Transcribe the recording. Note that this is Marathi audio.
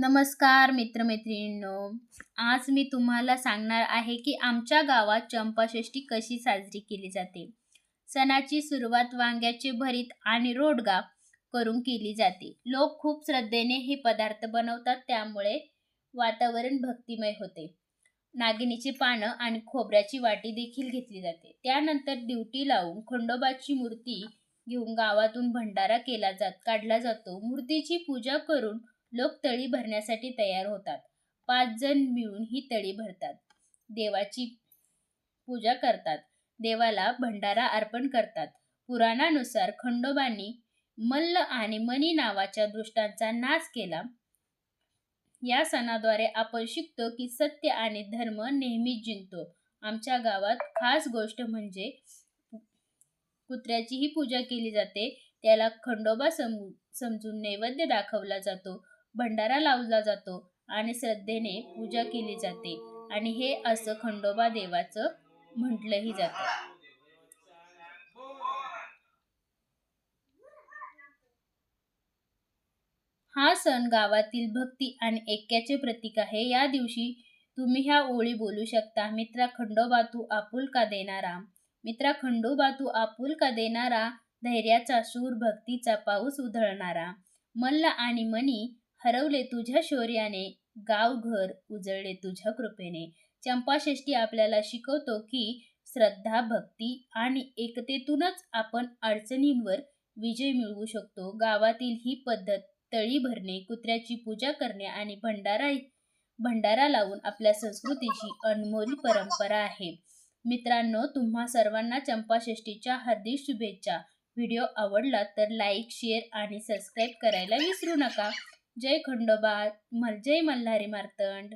नमस्कार मित्रमैत्रिणींनो. आज मी तुम्हाला सांगणार आहे की आमच्या गावात चंपाषष्ठी कशी साजरी केली जाते. सणाची सुरुवात वांग्याचे भरीत आणि रोडगा करून केली जाते. लोक खूप श्रद्धेने हे पदार्थ बनवतात त्यामुळे वातावरण भक्तिमय होते. नागिनीची पानं आणि खोबऱ्याची वाटी देखील घेतली जाते. त्यानंतर ड्युटी लावून खंडोबाची मूर्ती घेऊन गावातून भंडारा केला जात काढला जातो. मूर्तीची पूजा करून लोक तळी भरण्यासाठी तयार होतात. पाच जण मिळून ही तळी भरतात. देवाची पूजा करतात. देवाला भंडारा अर्पण करतात. पुराणानुसार खंडोबांनी मल्ल आणि मणी नावाच्या दृष्टांचा नाश केला. या सणाद्वारे आपण शिकतो की सत्य आणि धर्म नेहमी जिंकतो. आमच्या गावात खास गोष्ट म्हणजे कुत्र्याचीही पूजा केली जाते. त्याला खंडोबा सम समजून नैवेद्य दाखवला जातो. भंडारा लावला जातो आणि श्रद्धेने पूजा केली जाते. आणि हे असं खंडोबा देवाचं म्हटलंही जातं. हा सण गावातील भक्ती आणि ऐक्याचे प्रतीक आहे. या दिवशी तुम्ही ह्या ओळी बोलू शकता. मित्रा खंडोबा तू आपुलका देणारा? मित्रा खंडोबा तू आपुलका देणारा? धैर्याचा सूर भक्तीचा पाऊस उधळणारा. मल्ल आणि मनी हरवले तुझ्या शौर्याने गाव घर उजळले तुझ्या कृपेने. चंपाषष्ठी आपल्याला शिकवतो की श्रद्धा भक्ती आणि एकतेतूनच आपण अडचणींवर विजय मिळवू शकतो. गावातील ही पद्धत तळी भरणे कुत्र्याची पूजा करणे आणि भंडारा भंडारा लावून आपल्या संस्कृतीची अनमोल परंपरा आहे. मित्रांनो तुम्हा सर्वांना चंपाषष्ठीच्या हार्दिक शुभेच्छा. व्हिडिओ आवडला तर लाईक शेअर आणि सबस्क्राईब करायला विसरू नका. जय खंडोबा मल जय मल्हारी मार्तंड.